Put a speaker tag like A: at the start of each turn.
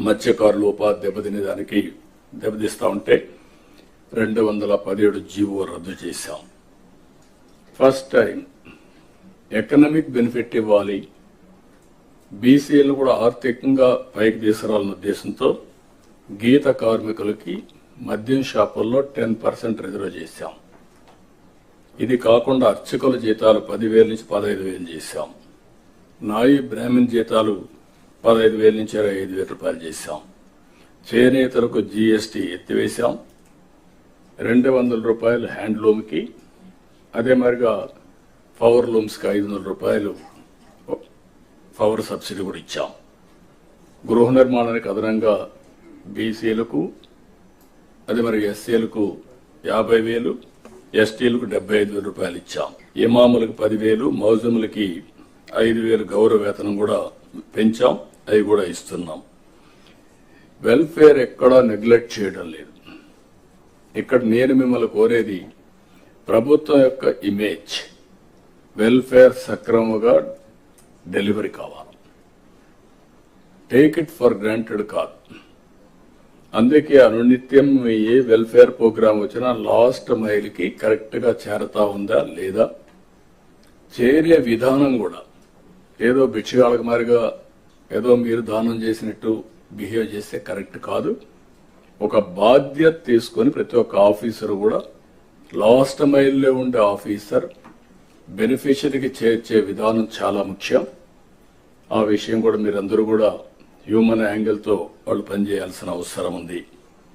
A: మత్స్యకారులు ఉపాధి దెబ్బతినే దానికి ఉంటే రెండు వందల పదిహేడు జీవో రద్దు చేశాం. ఫస్ట్ టైం ఎకనామిక్ బెనిఫిట్ ఇవ్వాలి. బీసీలు కూడా ఆర్థికంగా పైకి తీసుకురావాలన్న ఉద్దేశంతో గీత కార్మికులకి మద్యం షాపుల్లో టెన్ పర్సెంట్ రిజర్వ్ చేశాం. ఇది కాకుండా అర్చకుల జీతాలు పదివేల నుంచి పదహైదు వేలు చేశాం. నాయి బ్రాహ్మణ్ జీతాలు పదహైదు వేల నుంచి ఇరవై ఐదు వేల రూపాయలు చేశాం. చేనేతలకు జీఎస్టీ ఎత్తివేశాం. రెండు వందల రూపాయలు హ్యాండ్లూమ్కి అదే మరిగా పవర్ లూమ్స్కి ఐదు వందల రూపాయలు పవర్ సబ్సిడీ కూడా ఇచ్చాం. గృహ నిర్మాణానికి అదనంగా బీసీలకు అదే మరి ఎస్సీలకు యాభై వేలు ఎస్టీలకు డెబ్బై ఐదు వేల రూపాయలు ఇచ్చాం. ఇమాములకు పదివేలు మౌజములకి ఐదు వేలు గౌరవ వేతనం కూడా పెంచాం. అవి కూడా ఇస్తున్నాం. వెల్ఫేర్ ఎక్కడా నెగ్లెక్ట్ చేయడం లేదు. ఇక్కడ నేను మిమ్మల్ని కోరేది ప్రభుత్వం యొక్క ఇమేజ్ వెల్ఫేర్ సక్రమంగా డెలివరీ కావాలి. టేక్ ఇట్ ఫర్ గ్రాంటెడ్ కాదు. అందుకే అనునిత్యం ఏ వెల్ఫేర్ ప్రోగ్రాం వచ్చినా లాస్ట్ మైల్కి కరెక్ట్గా చేరతా ఉందా లేదా? చేరే విధానం కూడా ఏదో బిచ్చగాళ్ళకి మారిగా ఏదో మీరు దానం చేసినట్టు బిహేవ్ చేస్తే కరెక్ట్ కాదు. ఒక బాధ్యత తీసుకొని ప్రతి ఒక్క ఆఫీసర్ కూడా లాస్ట్ మైల్లో ఉండే ఆఫీసర్ బెనిఫిషరీకి చేర్చే విధానం చాలా ముఖ్యం. ఆ విషయం కూడా మీరందరూ కూడా హ్యూమన్ యాంగిల్తో వాళ్ళు పనిచేయాల్సిన అవసరం ఉంది.